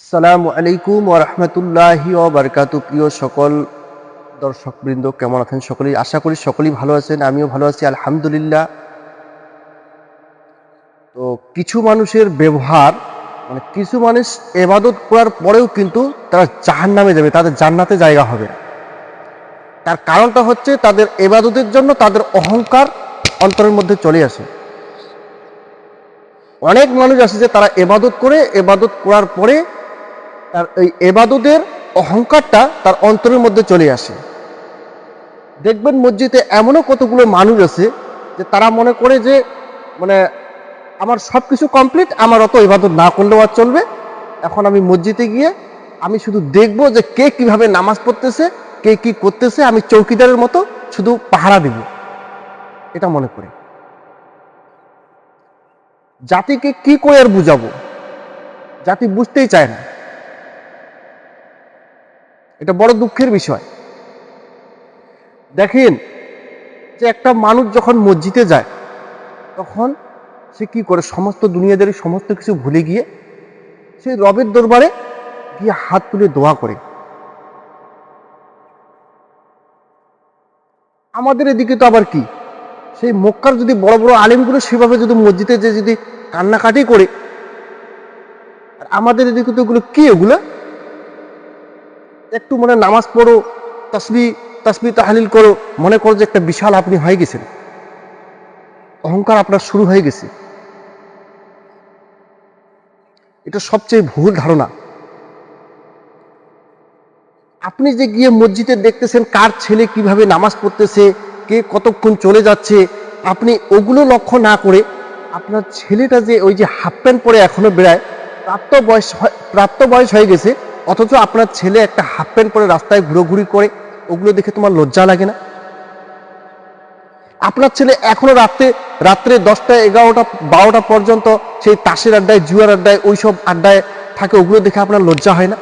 আসসালামু আলাইকুম ওরহমতুল্লাহি বারকাতু প্রিয় সকল দর্শকবৃন্দ, কেমন আছেন সকলেই? আশা করি সকলেই ভালো আছেন, আমিও ভালো আছি, আলহামদুলিল্লাহ। তো কিছু মানুষের ব্যবহার মানে কিছু মানুষ এবাদত করার পরেও কিন্তু তারা জাহান নামে যাবে, তাদের জান্নাতে জায়গা হবে তার কারণটা হচ্ছে তাদের এবাদতের জন্য তাদের অহংকার অন্তরের মধ্যে চলে আসে। অনেক মানুষ আছে যে তারা এবাদত করে, এবাদত করার পরে তার এই এবাদতের অহংকারটা তার অন্তরের মধ্যে চলে আসে। দেখবেন মসজিদে এমনও কতগুলো মানুষ আছে যে তারা মনে করে যে মানে আমার সব কিছু কমপ্লিট, আমার অত ইবাদত না করলেও আর চলবে। এখন আমি মসজিদে গিয়ে আমি শুধু দেখব যে কে কীভাবে নামাজ পড়তেছে, কে কি করতেছে, আমি চৌকিদারের মতো শুধু পাহারা দিব। এটা মনে করি। জাতিকে কি করে আর বুঝাবো? জাতি বুঝতেই চায় না। এটা বড় দুঃখের বিষয়। দেখেন যে একটা মানুষ যখন মসজিদে যায়, তখন সে কি করে? সমস্ত দুনিয়াদের, সমস্ত কিছু ভুলে গিয়ে সে রবের দরবারে গিয়ে হাত তুলে দোয়া করে। আমাদের এদিকে তো আবার কি? সেই মক্কার যদি বড় বড় আলিমগুলো সেভাবে যদি মসজিদে যে যদি কান্নাকাটি করে, আর আমাদের এদিকে তো এগুলো কি এগুলো? একটু মনে নামাজ পড়ো, তসবি তসবি তাহলিল করো, মনে করো যে একটা বিশাল আপনি হয়ে গেছেন। অহংকার আপনার শুরু হয়ে গেছে। এটা সবচেয়ে ভুল ধারণা। আপনি যে গিয়ে মসজিদে দেখতেছেন কার ছেলে কীভাবে নামাজ পড়তেছে, কে কতক্ষণ চলে যাচ্ছে, আপনি ওগুলো লক্ষ্য না করে আপনার ছেলেটা যে ওই যে হাফ প্যান্ট পরে এখনও বেড়ায়, প্রাপ্ত বয়স প্রাপ্ত বয়স হয়ে গেছে অথচ আপনার ছেলে একটা হাফ প্যান্ট পরে রাস্তায় ঘুরোঘুরি করে, ওগুলো দেখে তোমার লজ্জা লাগে না? আপনার ছেলে এখনও রাত্রে রাত্রে দশটা, এগারোটা, বারোটা পর্যন্ত সেই তাসের আড্ডায়, জুয়ার আড্ডায়, ওইসব আড্ডায় থাকে, ওগুলো দেখে আপনার লজ্জা হয় না?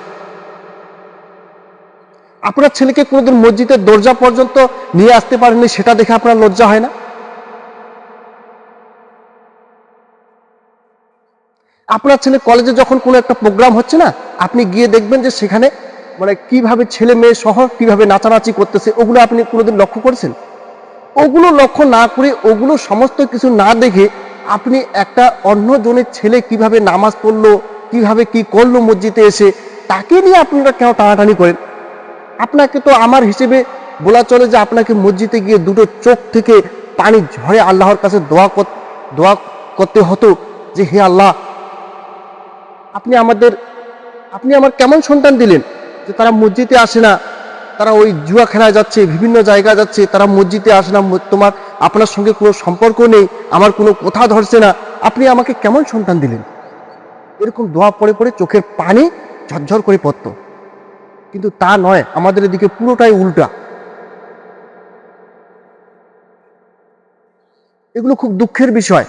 আপনার ছেলেকে কোনোদিন মসজিদের দরজা পর্যন্ত নিয়ে আসতে পারেননি, সেটা দেখে আপনার লজ্জা হয় না? আপনার ছেলে কলেজে যখন কোনো একটা প্রোগ্রাম হচ্ছে না, আপনি গিয়ে দেখবেন যে সেখানে মানে কীভাবে ছেলে মেয়ে সহ কীভাবে নাচানাচি করতেছে, ওগুলো আপনি কোনোদিন লক্ষ্য করেছেন? ওগুলো লক্ষ্য না করে, ওগুলো সমস্ত কিছু না দেখে আপনি একটা অন্য জনের ছেলে কীভাবে নামাজ পড়ল, কীভাবে কি করল মসজিদে এসে, তাকে নিয়ে আপনারা কেন টানাটানি করেন? আপনাকে তো আমার হিসেবে বলা চলে যে আপনাকে মসজিদে গিয়ে দুটো চোখ থেকে পানি ঝরে আল্লাহর কাছে দোয়া দোয়া করতে হতো যে, হে আল্লাহ আপনি আমাদের, আপনি আমার কেমন সন্তান দিলেন? যে তারা মসজিদে আসে না, তারা ওই জুয়া খেলায় যাচ্ছে, বিভিন্ন জায়গায় যাচ্ছে, তারা মসজিদে আসে না তোমার, আপনার সঙ্গে কোনো সম্পর্ক নেই, আমার কোনো কথা ধরছে না। আপনি আমাকে কেমন সন্তান দিলেন? এরকম দোয়া পড়ে পড়ে চোখের পানি ঝরঝর করে পড়তো। কিন্তু তা নয়, আমাদের এদিকে পুরোটাই উল্টা। এগুলো খুব দুঃখের বিষয়।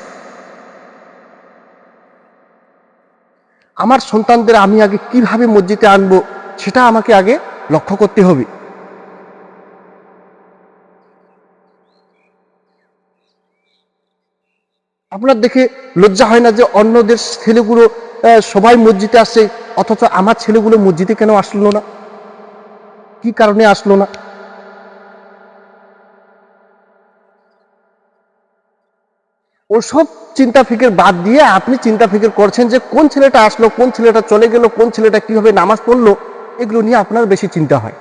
আমার সন্তানদের আমি আগে কীভাবে মসজিদে আনব সেটা আমাকে আগে লক্ষ্য করতে হবে। আপনার দেখে লজ্জা হয় না যে অন্যদের ছেলেগুলো সবাই মসজিদে আসছে অথচ আমার ছেলেগুলো মসজিদে কেন আসলো না? কি কারণে আসলো না? ওসব চিন্তা ফিকের বাদ দিয়ে আপনি চিন্তা ফিকের করছেন যে কোন ছেলেটা আসলো, কোন ছেলেটা চলে গেল, কোন ছেলেটা কীভাবে নামাজ পড়ল, এগুলো নিয়ে আপনার বেশি চিন্তা হয়।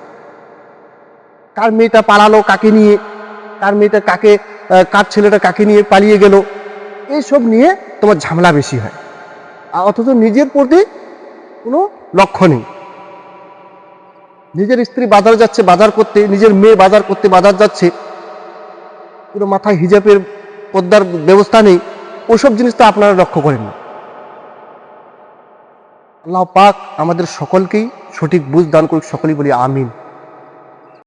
কার মেয়েটা পালালো কাকে নিয়ে, কার মেয়েটা কাকে কার ছেলেটা কাকে নিয়ে পালিয়ে গেল, এইসব নিয়ে তোমার ঝামেলা বেশি হয়। অথচ নিজের প্রতি কোনো লক্ষ্য নেই। নিজের স্ত্রী বাজার যাচ্ছে, বাজার করতে, নিজের মেয়ে বাজার করতে বাজার যাচ্ছে, পুরো মাথায় হিজাবের পদ্মার ব্যবস্থা নেই, ওসব জিনিস তো আপনারা লক্ষ্য করেন না। আল্লাহ পাক আমাদের সকলকেই সঠিক বুঝ দান করুক, সকলেই বলি আমিন।